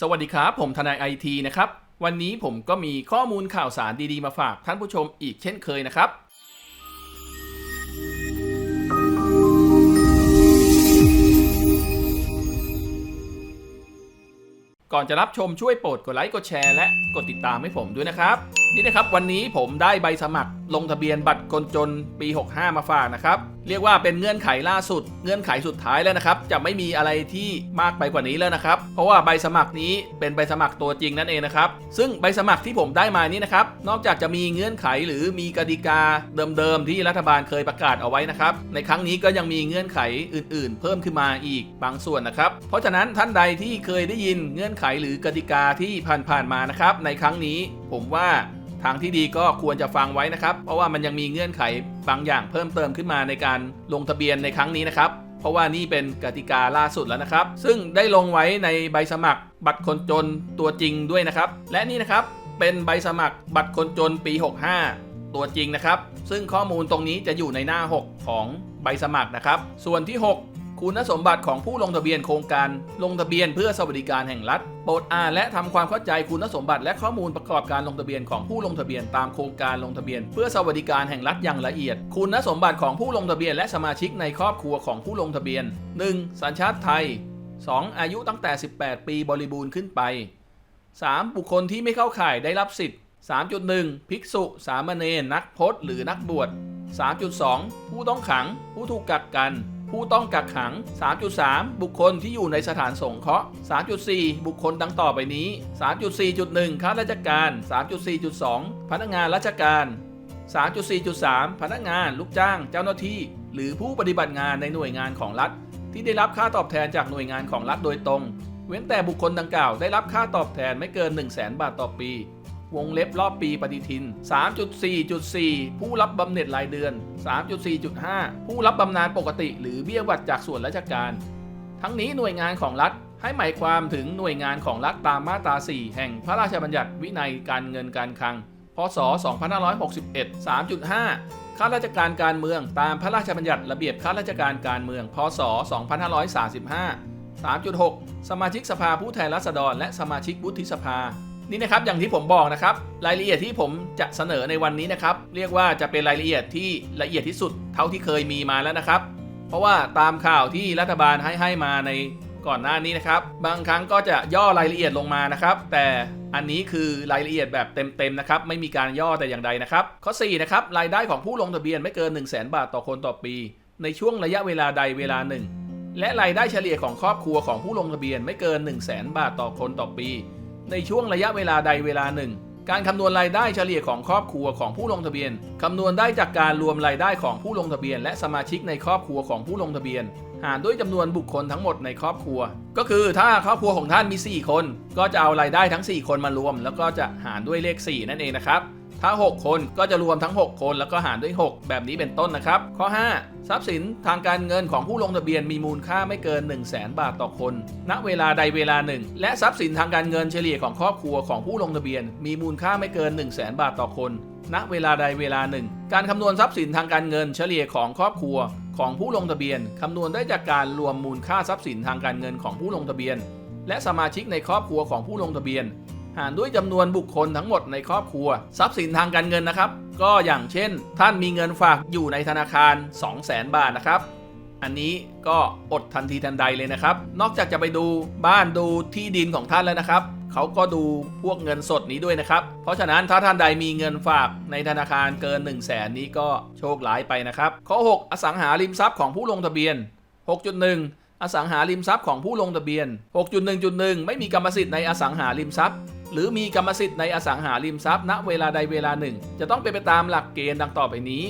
สวัสดีครับ ผมทนายไอทีนะครับ วันนี้ผมก็มีข้อมูลข่าวสารดีๆ มาฝากท่านผู้ชมอีกเช่นเคยนะครับ ก่อนจะรับชมช่วยโปรดกดไลค์กดแชร์และกดติดตามให้ผมด้วยนะครับ นี่นะครับวันนี้ผมได้ใบสมัครลงทะเบียนบัตรคนจนปี 65 มาฝากนะครับ เรียกว่าเป็นเงื่อนไขล่าสุด เงื่อนไขสุดท้ายแล้วนะครับ จะไม่มีอะไรที่มากไปกว่านี้แล้วนะครับ เพราะว่าใบสมัครนี้เป็นใบสมัครตัวจริงนั่นเองนะครับ ซึ่งใบสมัครที่ผมได้มานี้นะครับ นอกจากจะมีเงื่อนไขหรือมีกติกาเดิมๆที่รัฐบาลเคยประกาศเอาไว้นะครับ ในครั้งนี้ก็ยังมีเงื่อนไขอื่น ๆ เพิ่มขึ้นมาอีกบางส่วนนะครับ เพราะฉะนั้นท่านใดที่เคยได้ยินเงื่อนไขหรือกติกาที่ผ่านๆมานะครับ ในครั้งนี้ผมว่า ทางที่ดีก็ควรจะฟังไว้นะครับ เพราะว่ามันยังมีเงื่อนไขบางอย่างเพิ่มเติมขึ้นมาในการลงทะเบียนในครั้งนี้นะครับ เพราะว่านี่เป็นกติกาล่าสุดแล้วนะครับ ซึ่งได้ลงไว้ในใบสมัครบัตรคนจนตัวจริงด้วยนะครับ และนี่นะครับเป็นใบสมัครบัตรคนจนปี 65 ตัวจริงนะครับ ซึ่งข้อมูลตรงนี้จะอยู่ในหน้า 6 ของใบสมัครนะครับ ส่วนที่ 6 คุณสมบัติของผู้ลงทะเบียนโครงการ ลงทะเบียนเพื่อสวัสดิการแห่งรัฐ โปรดอ่านและทำความเข้าใจคุณสมบัติและข้อมูลประกอบการลงทะเบียนของผู้ลงทะเบียนตามโครงการลงทะเบียน เพื่อสวัสดิการแห่งรัฐอย่างละเอียด คุณสมบัติของผู้ลงทะเบียนและสมาชิกในครอบครัวของผู้ลงทะเบียน 1. สัญชาติไทย 2. อายุตั้งแต่ 18 ปีบริบูรณ์ขึ้นไป 3. บุคคลที่ไม่เข้าข่ายได้รับสิทธิ์ 3.1 ภิกษุ สามเณรนักพจน์หรือนักบวช 3.2 ผู้ต้องขัง ผู้ถูกกักกัน ผู้ต้องกักขัง 3.3 บุคคลที่อยู่ในสถานสงเคราะห์ 3.4 บุคคลดังต่อไปนี้ 3.4.1 ข้าราชการ 3.4.2 พนักงานราชการ 3.4.3 พนักงานลูกจ้าง เจ้าหน้าที่ หรือผู้ปฏิบัติงานในหน่วยงานของรัฐ ที่ได้รับค่าตอบแทนจากหน่วยงานของรัฐโดยตรง เว้นแต่บุคคลดังกล่าวได้รับค่าตอบแทนไม่เกิน 1 0 0 0 0แบาทต่อปี วงเล็บรอบปีปฏิทิน 3.4.4 ผู้รับบำเหน็จรายเดือน 3.4.5 ผู้รับบำนาญปกติ หรือเบี้ยวัดจากส่วนราชการ ทั้งนี้หน่วยงานของรัฐให้หมายความถึงหน่วยงานของรัฐตามมาตรา 4 แห่งพระราชบัญญัติวินัยการเงินการคลัง พศ 2561 3.5 ข้าราชการการเมืองตามพระราชบัญญัติระเบียบข้าราชการการเมือง พศ 2535 3.6 สมาชิกสภาผู้แทนราษฎรและสมาชิกวุฒิสภา นี่นะครับอย่างที่ผมบอกนะครับรายละเอียดที่ผมจะเสนอในวันนี้นะครับเรียกว่าจะเป็นรายละเอียดที่ละเอียดที่สุดเท่าที่เคยมีมาแล้วนะครับ เพราะว่าตามข่าวที่รัฐบาลให้ให้มาในก่อนหน้านี้นะครับ บางครั้งก็จะย่อรายละเอียดลงมานะครับ แต่อันนี้คือรายละเอียดแบบเต็มๆนะครับไม่มีการย่อแต่อย่างใดนะครับ ข้อ4นะครับรายได้ของผู้ลงทะเบียนไม่เกิน 1 0 0 0 0แบาทต่อคนต่อปี ในช่วงระยะเวลาใดเวลาหนึ่งและรายได้เฉลี่ยของครอบครัวของผู้ลงทะเบียนไม่เกิน 1 0 0 0 0แบาทต่อคนต่อปี ในช่วงระยะเวลาใดเวลาหนึ่ง การคำนวณรายได้เฉลี่ยของครอบครัวของผู้ลงทะเบียนคำนวณได้จากการรวมรายได้ของผู้ลงทะเบียน และสมาชิกในครอบครัวของผู้ลงทะเบียน หารด้วยจำนวนบุคคลทั้งหมดในครอบครัว ก็คือถ้าครอบครัวของท่านมี 4 คน ก็จะเอารายได้ทั้ง 4 คนมารวม แล้วก็จะหารด้วยเลข 4 นั่นเองนะครับ ถ้า 6 คนก็จะรวมทั้ง 6 คนแล้วก็หารด้วย 6 แบบนี้เป็นต้นนะครับ ข้อ 5 ทรัพย์สินทางการเงินของผู้ลงทะเบียนมีมูลค่าไม่เกิน 1 0 0 0 0แบาทต่อคน ณ เวลาใดเวลาหนึ่ง และทรัพย์สินทางการเงินเฉลี่ยของครอบครัวของผู้ลงทะเบียน มีมูลค่าไม่เกิน 1 0 0 0 0แบาทต่อคน ณ เวลาใดเวลาหนึ่ง การคำนวณทรัพย์สินทางการเงินเฉลี่ยของครอบครัว ของผู้ลงทะเบียนคำนวณได้จากการรวมมูลค่าทรัพย์สินทางการเงินของผู้ลงทะเบียน และสมาชิกในครอบครัวของผู้ลงทะเบียน หารด้วยจำนวนบุคคลทั้งหมดในครอบครัว ทรัพย์สินทางการเงินนะครับ ก็อย่างเช่น ท่านมีเงินฝากอยู่ในธนาคาร 2 0 0 0 0 0 บาทนะครับ อันนี้ก็อดทันทีทันใดเลยนะครับ นอกจากจะไปดูบ้านดูที่ดินของท่านแล้วนะครับเขาก็ดูพวกเงินสดนี้ด้วยนะครับ เพราะฉะนั้นถ้าท่านใดมีเงินฝากในธนาคารเกิน 1 0 0 0 0แสนนี้ก็โชคร้ายไปนะครับ ข้อ 6 อสังหาริมทรัพย์ของผู้ลงทะเบียน 6.1 อสังหาริมทรัพย์ของผู้ลงทะเบียน 6.1.1 ไม่มีกรรมสิทธิ์ในอสังหาริมทรัพย์ หรือมีกรรมสิทธิ์ในอสังหาริมทรัพย์ณเวลาใดเวลาหนึ่ง จะต้องเป็นไปตามหลักเกณฑ์ดังต่อไปนี้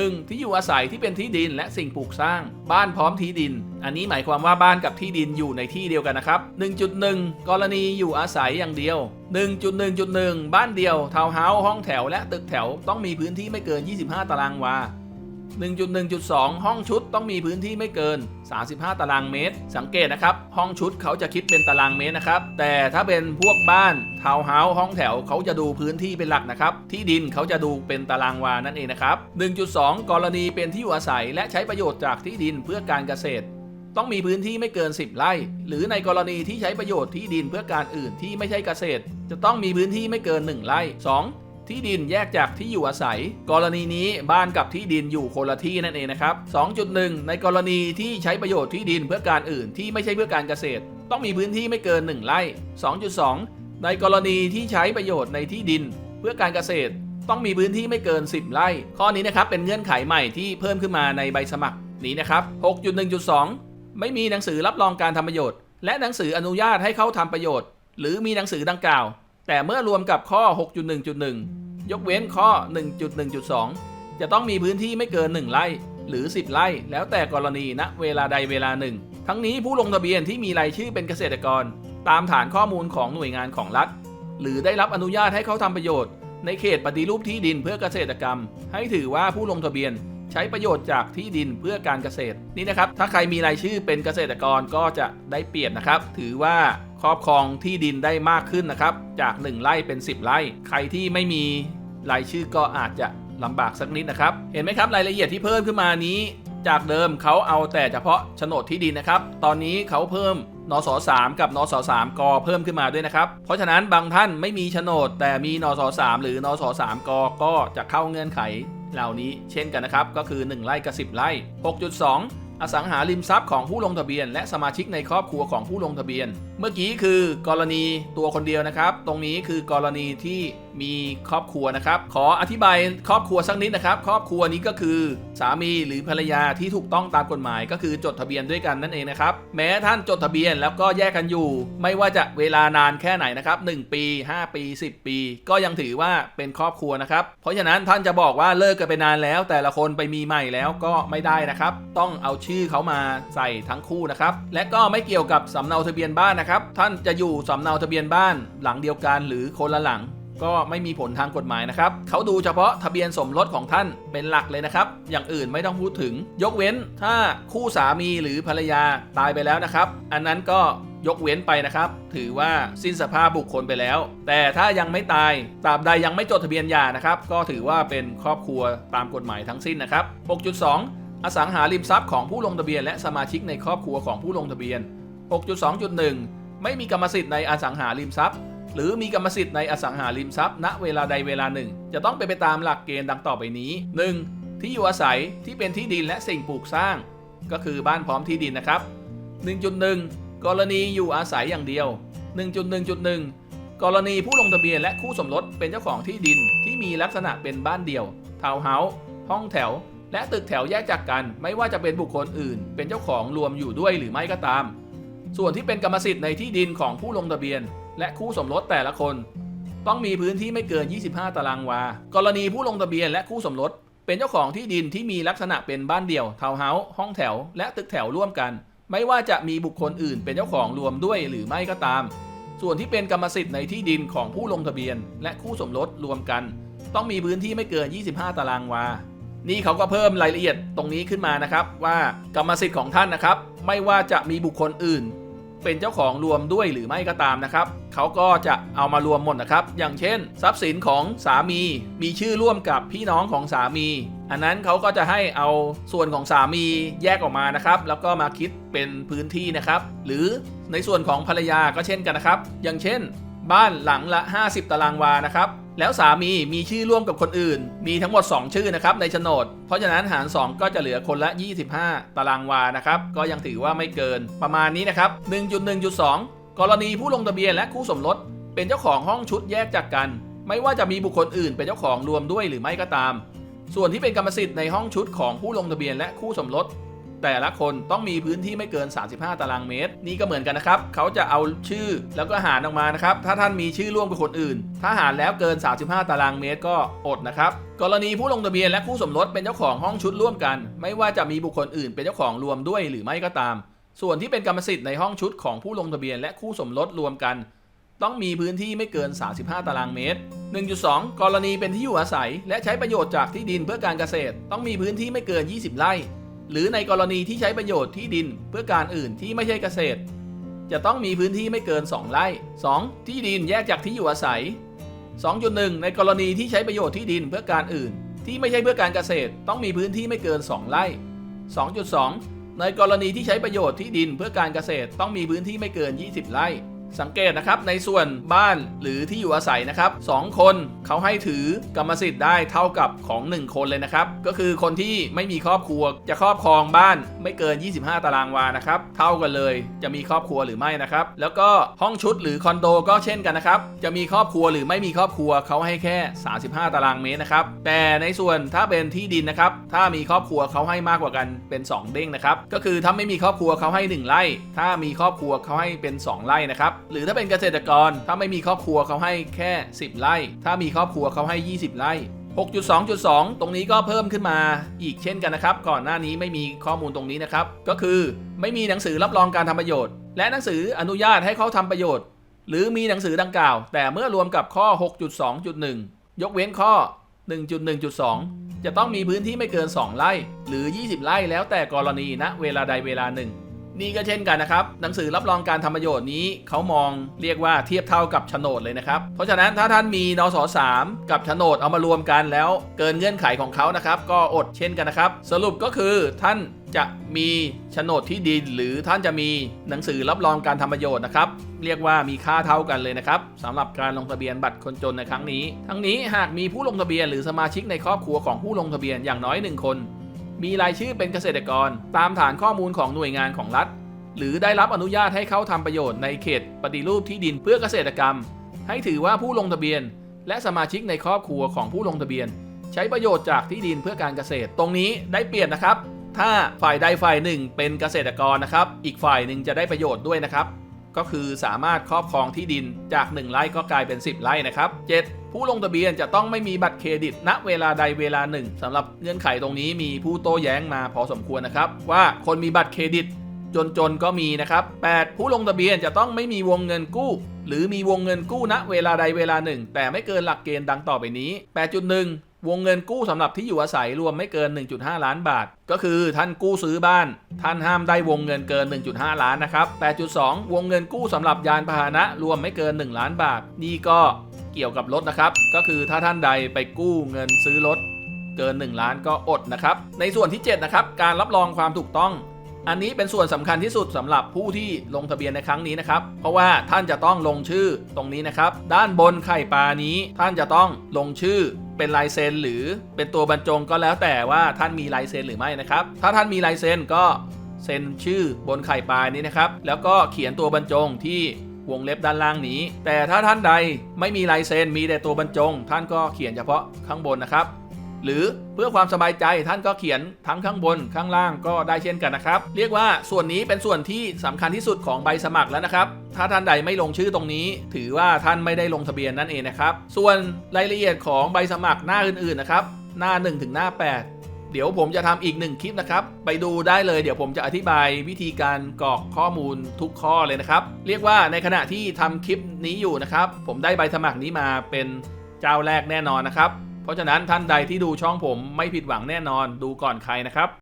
1. ที่อยู่อาศัยที่เป็นที่ดินและสิ่งปลูกสร้าง บ้านพร้อมที่ดิน อันนี้หมายความว่าบ้านกับที่ดินอยู่ในที่เดียวกันนะครับ 1.1 กรณีอยู่อาศัยอย่างเดียว 1.1.1 บ้านเดียวทาวน์เฮาส์ห้องแถวและตึกแถวต้องมีพื้นที่ไม่เกิน 25 ตารางวา 1.1.2 ห้องชุดต้องมีพื้นที่ไม่เกิน 35 ตารางเมตร สังเกตนะครับ ห้องชุดเขาจะคิดเป็นตารางเมตรนะครับ แต่ถ้าเป็นพวกบ้านทาวน์เฮาส์ห้องแถวเขาจะดูพื้นที่เป็นหลักนะครับ ที่ดินเขาจะดูเป็นตารางวานั่นเองนะครับ 1.2 กรณีเป็นที่อยู่อาศัย และใช้ประโยชน์จากที่ดินเพื่อการเกษตรต้องมีพื้นที่ไม่เกิน 10 ไร่ หรือในกรณีที่ใช้ประโยชน์ที่ดินเพื่อการอื่นที่ไม่ใช่เกษตร จะต้องมีพื้นที่ไม่เกิน 1 ไร่ 2. ที่ดินแยกจากที่อยู่อาศัย กรณีนี้บ้านกับที่ดินอยู่คนละที่นั่นเองนะครับ 2.1 ในกรณีที่ใช้ประโยชน์ที่ดินเพื่อการอื่นที่ไม่ใช่เพื่อการเกษตร ต้องมีพื้นที่ไม่เกิน 1ไร่ 2.2 ในกรณีที่ใช้ประโยชน์ในที่ดิน เพื่อการเกษตร ต้องมีพื้นที่ไม่เกิน 10 ไร่ ข้อนี้นะครับเป็นเงื่อนไขใหม่ที่เพิ่มขึ้นมาในใบสมัครนี้นะครับ 6.1.2 ไม่มีหนังสือรับรองการทำประโยชน์ และหนังสืออนุญาตให้เข้าทำประโยชน์ หรือมีหนังสือดังกล่าว แต่เมื่อรวมกับข้อ 6.1.1 ยกเว้นข้อ 1.1.2 จะต้องมีพื้นที่ไม่เกิน 1 ไร่ หรือ 10 ไร่ แล้วแต่กรณีณเวลาใดเวลาหนึ่ง ทั้งนี้ผู้ลงทะเบียนที่มีรายชื่อเป็นเกษตรกร ตามฐานข้อมูลของหน่วยงานของรัฐ หรือได้รับอนุญาตให้เขาทำประโยชน์ ในเขตปฏิรูปที่ดินเพื่อเกษตรกรรม ให้ถือว่าผู้ลงทะเบียนใช้ประโยชน์จากที่ดินเพื่อการเกษตรนี่นะครับ ถ้าใครมีรายชื่อเป็นเกษตรกรก็จะได้เปรียบนะครับ ถือว่า ครอบครองที่ดินได้มากขึ้นนะครับ จาก 1 ไร่เป็น 10 ไร่ ใครที่ไม่มีรายชื่อก็อาจจะลำบากสักนิดนะครับ เห็นไหมครับรายละเอียดที่เพิ่มขึ้นมานี้ จากเดิมเขาเอาแต่เฉพาะโฉนดที่ดินนะครับ ตอนนี้เขาเพิ่มนส3กับนส3กเพิ่มขึ้นมาด้วยนะครับ เพราะฉะนั้นบางท่านไม่มีโฉนด แต่มีนส3หรือนส3กก็จะเข้าเงื่อนไขเหล่านี้เช่นกันนะครับ ก็คือ 1 ไร่กับ 10 ไร่ 6.2 อสังหาริมทรัพย์ของผู้ลงทะเบียน และสมาชิกในครอบครัวของผู้ลงทะเบียน เมื่อกี้คือกรณีตัวคนเดียวนะครับ ตรงนี้คือกรณีที่ มีครอบครัวนะครับ ขออธิบายครอบครัวสักนิดนะครับ ครอบครัวนี้ก็คือ สามีหรือภรรยาที่ถูกต้องตามกฎหมาย ก็คือจดทะเบียนด้วยกันนั่นเองนะครับ แม้ท่านจดทะเบียนแล้วก็แยกกันอยู่ ไม่ว่าจะเวลานานแค่ไหนนะครับ1ปี 5 ปี 10 ปี ก็ยังถือว่าเป็นครอบครัวนะครับ เพราะฉะนั้นท่านจะบอกว่าเลิกกันไปนานแล้ว แต่ละคนไปมีใหม่แล้วก็ไม่ได้นะครับ ต้องเอาชื่อเขามาใส่ทั้งคู่นะครับ และก็ไม่เกี่ยวกับสำเนาทะเบียนบ้านนะครับ ท่านจะอยู่สำเนาทะเบียนบ้านหลังเดียวกันหรือคนละหลัง ก็ไม่มีผลทางกฎหมายนะครับเขาดูเฉพาะทะเบียนสมรสของท่านเป็นหลักเลยนะครับ อย่างอื่นไม่ต้องพูดถึง ยกเว้นถ้าคู่สามีหรือภรรยาตายไปแล้วนะครับ อันนั้นก็ยกเว้นไปนะครับ ถือว่าสิ้นสภาพบุคคลไปแล้ว แต่ถ้ายังไม่ตายตราบใดยังไม่จดทะเบียนหย่านะครับ ก็ถือว่าเป็นครอบครัวตามกฎหมายทั้งสิ้นนะครับ 6.2 อสังหาริมทรัพย์ของผู้ลงทะเบียน และสมาชิกในครอบครัวของผู้ลงทะเบียน 6.2.1 ไม่มีกรรมสิทธิ์ในอสังหาริมทรัพย์ หรือมีกรรมสิทธิ์ในอสังหาริมทรัพย์ ณเวลาใดเวลาหนึ่ง จะต้องเป็นไปตามหลักเกณฑ์ดังต่อไปนี้ 1. ที่อยู่อาศัยที่เป็นที่ดินและสิ่งปลูกสร้าง ก็คือบ้านพร้อมที่ดินนะครับ 1.1 กรณีอยู่อาศัยอย่างเดียว 1.1.1 กรณีผู้ลงทะเบียนและคู่สมรสเป็นเจ้าของที่ดินที่มีลักษณะเป็นบ้านเดี่ยวทาวน์เฮาส์ห้องแถว และตึกแถวแยกจากกัน ไม่ว่าจะเป็นบุคคลอื่น เป็นเจ้าของรวมอยู่ด้วยหรือไม่ก็ตาม ส่วนที่เป็นกรรมสิทธิ์ในที่ดินของผู้ลงทะเบียน และคู่สมรสแต่ละคน ต้องมีพื้นที่ไม่เกิน 25 ตารางวา กรณีผู้ลงทะเบียนและคู่สมรส เป็นเจ้าของที่ดินที่มีลักษณะเป็นบ้านเดี่ยวทาวน์เฮาส์ห้องแถว และตึกแถวร่วมกัน ไม่ว่าจะมีบุคคลอื่นเป็นเจ้าของรวมด้วยหรือไม่ก็ตาม ส่วนที่เป็นกรรมสิทธิ์ในที่ดินของผู้ลงทะเบียน และคู่สมรสรวมกัน ต้องมีพื้นที่ไม่เกิน 25 ตารางวานี่เขาก็เพิ่มรายละเอียดตรงนี้ขึ้นมานะครับว่ากรรมสิทธิ์ของท่านนะครับ ไม่ว่าจะมีบุคคลอื่น เป็นเจ้าของรวมด้วยหรือไม่ก็ตามนะครับเขาก็จะเอามารวมหมดนะครับ อย่างเช่น ทรัพย์สินของสามี มีชื่อร่วมกับพี่น้องของสามี อันนั้นเขาก็จะให้เอาส่วนของสามีแยกออกมานะครับ แล้วก็มาคิดเป็นพื้นที่นะครับ หรือในส่วนของภรรยาก็เช่นกันนะครับ อย่างเช่น บ้านหลังละ 50 ตารางวานะครับ แล้วสามีมีชื่อร่วมกับคนอื่น มีทั้งหมด 2 ชื่อนะครับในโฉนด เพราะฉะนั้นหาร 2 ก็จะเหลือคนละ 25 ตารางวานะครับ ก็ยังถือว่าไม่เกินประมาณนี้นะครับ 1.1.2 กรณีผู้ลงทะเบียนและคู่สมรส เป็นเจ้าของห้องชุดแยกจากกัน ไม่ว่าจะมีบุคคลอื่นเป็นเจ้าของรวมด้วยหรือไม่ก็ตาม ส่วนที่เป็นกรรมสิทธิ์ในห้องชุดของผู้ลงทะเบียนและคู่สมรส แต่ละคนต้องมีพื้นที่ไม่เกิน 35 ตารางเมตร นี่ก็เหมือนกันนะครับ เขาจะเอาชื่อแล้วก็หารออกมานะครับ ถ้าท่านมีชื่อร่วมกับคนอื่น ถ้าหารแล้วเกิน 35 ตารางเมตรก็อดนะครับ กรณีผู้ลงทะเบียนและคู่สมรสเป็นเจ้าของห้องชุดร่วมกัน ไม่ว่าจะมีบุคคลอื่นเป็นเจ้าของรวมด้วยหรือไม่ก็ตาม ส่วนที่เป็นกรรมสิทธิ์ในห้องชุดของผู้ลงทะเบียนและคู่สมรสรวมกัน ต้องมีพื้นที่ไม่เกิน 35 ตารางเมตร 1.2 กรณีเป็นที่อยู่อาศัย และใช้ประโยชน์จากที่ดินเพื่อการเกษตร ต้องมีพื้นที่ไม่เกิน 20 ไร่ หรือในกรณีที่ใช้ประโยชน์ที่ดินเพื่อการอื่นที่ไม่ใช่เกษตร จะต้องมีพื้นที่ไม่เกิน 2 ไร่ 2. ที่ดินแยกจากที่อยู่อาศัย 2.1 ในกรณีที่ใช้ประโยชน์ที่ดินเพื่อการอื่น ที่ไม่ใช่เพื่อการเกษตร ต้องมีพื้นที่ไม่เกิน 2 ไร่ 2.2 ในกรณีที่ใช้ประโยชน์ที่ดินเพื่อการเกษตรต้องมีพื้นที่ไม่เกิน 20 ไร่ สังเกตนะครับในส่วนบ้านหรือที่อยู่อาศัยนะครับสองคนเขาให้ถือกรรมสิทธิ์ได้เท่ากับของ 1 คนเลยนะครับ ก็คือคนที่ไม่มีครอบครัวจะครอบครองบ้านไม่เกิน 25 ตารางวานะครับ เท่ากันเลย จะมีครอบครัวหรือไม่นะครับ แล้วก็ห้องชุดหรือคอนโดก็เช่นกันนะครับ จะมีครอบครัวหรือไม่มีครอบครัวเขาให้แค่ 35 ตารางเมตรนะครับ แต่ในส่วนถ้าเป็นที่ดินนะครับ ถ้ามีครอบครัวเขาให้มากกว่ากันเป็น 2 เด้งนะครับ ก็คือถ้าไม่มีครอบครัวเขาให้ 1 ไร่ ถ้ามีครอบครัวเขาให้เป็น 2 ไร่นะครับหรือถ้าเป็นเกษตรกรถ้าไม่มีครอบครัวเขาให้แค่ 10 ไร่ ถ้ามีครอบครัวเขาให้ 20 ไร่6.2.2 ตรงนี้ก็เพิ่มขึ้นมาอีกเช่นกันนะครับ ก่อนหน้านี้ไม่มีข้อมูลตรงนี้นะครับ ก็คือไม่มีหนังสือรับรองการทำประโยชน์ และหนังสืออนุญาตให้เขาทำประโยชน์ หรือมีหนังสือดังกล่าว แต่เมื่อรวมกับข้อ 6.2.1 ยกเว้นข้อ 1.1.2 จะต้องมีพื้นที่ไม่เกิน 2 ไร่ หรือ 20 ไร่แล้วแต่กรณีณเวลาใดเวลาหนึ่ง นี่ก็เช่นกันนะครับ หนังสือรับรองการทำประโยชน์นี้เขามองเรียกว่าเทียบเท่ากับโฉนดเลยนะครับ เพราะฉะนั้นถ้าท่านมีนส3กับโฉนดเอามารวมกันแล้ว เกินเงื่อนไขของเขานะครับ ก็อดเช่นกันนะครับ สรุปก็คือท่านจะมีโฉนดที่ดิน หรือท่านจะมีหนังสือรับรองการทำประโยชน์นะครับ เรียกว่ามีค่าเท่ากันเลยนะครับสำหรับการลงทะเบียนบัตรคนจนในครั้งนี้ ทั้งนี้หากมีผู้ลงทะเบียนหรือสมาชิกในครอบครัวของผู้ลงทะเบียนอย่างน้อยหนึ่งคน มีรายชื่อเป็นเกษตรกร ตามฐานข้อมูลของหน่วยงานของรัฐ หรือได้รับอนุญาตให้เข้าทำประโยชน์ในเขตปฏิรูปที่ดินเพื่อเกษตรกรรม ให้ถือว่าผู้ลงทะเบียน และสมาชิกในครอบครัวของผู้ลงทะเบียน ใช้ประโยชน์จากที่ดินเพื่อการเกษตร ตรงนี้ได้เปรียบนะครับ ถ้าฝ่ายใดฝ่ายหนึ่งเป็นเกษตรกรนะครับ อีกฝ่ายหนึ่งจะได้ประโยชน์ด้วยนะครับ ก็คือสามารถครอบครองที่ดินจาก 1 ไร่ก็กลายเป็น 10 ไร่นะครับ 7. ผู้ลงทะเบียนจะต้องไม่มีบัตรเครดิต ณ เวลาใดเวลาหนึ่งสำหรับเงื่อนไขตรงนี้มีผู้โต้แย้งมาพอสมควรนะครับ ว่าคนมีบัตรเครดิต จนๆก็มีนะครับ 8. ผู้ลงทะเบียนจะต้องไม่มีวงเงินกู้ หรือมีวงเงินกู้ณเวลาใดเวลาหนึ่งแต่ไม่เกินหลักเกณฑ์ดังต่อไปนี้ 8.1วงเงินกู้สำหรับที่อยู่อาศัยรวมไม่เกิน 1.5 ล้านบาท ก็คือท่านกู้ซื้อบ้าน ท่านห้ามได้วงเงินเกิน 1.5 ล้านนะครับ 8.2 วงเงินกู้สำหรับยานพาหนะรวมไม่เกิน 1 ล้านบาท นี่ก็ เกี่ยวกับรถนะครับ ก็คือถ้าท่านใดไปกู้เงินซื้อรถเกิน 1 ล้านก็อดนะครับ ในส่วนที่ 7 นะครับ การรับรองความถูกต้อง อันนี้เป็นส่วนสำคัญที่สุดสำหรับผู้ที่ลงทะเบียนในครั้งนี้นะครับ เพราะว่าท่านจะต้องลงชื่อตรงนี้นะครับ ด้านบนไข่ปลานี้ ท่านจะต้องลงชื่อเป็นลายเซ็นหรือเป็นตัวบรรจงก็แล้วแต่ว่าท่านมีลายเซ็นหรือไม่นะครับ ถ้าท่านมีลายเซ็นก็เซ็นชื่อบนไข่ปลานี้นะครับ แล้วก็เขียนตัวบรรจงที่ วงเล็บด้านล่างนี้ แต่ถ้าท่านใดไม่มีลายเซ็นมีแต่ตัวบรรจง ท่านก็เขียนเฉพาะข้างบนนะครับ หรือเพื่อความสบายใจท่านก็เขียนทั้งข้างบนข้างล่างก็ได้เช่นกันนะครับ เรียกว่าส่วนนี้เป็นส่วนที่สำคัญที่สุดของใบสมัครแล้วนะครับ ถ้าท่านใดไม่ลงชื่อตรงนี้ ถือว่าท่านไม่ได้ลงทะเบียนนั่นเองนะครับ ส่วนรายละเอียดของใบสมัครหน้าอื่นๆนะครับหน้า 1 ถึงหน้า 8 เดี๋ยวผมจะทำอีกหนึ่งคลิปนะครับ ไปดูได้เลยเดี๋ยวผมจะอธิบายวิธีการกรอกข้อมูลทุกข้อเลยนะครับ เรียกว่าในขณะที่ทำคลิปนี้อยู่นะครับ ผมได้ใบสมัครนี้มาเป็นเจ้าแรกแน่นอนนะครับ เพราะฉะนั้นท่านใดที่ดูช่องผมไม่ผิดหวังแน่นอนดูก่อนใครนะครับ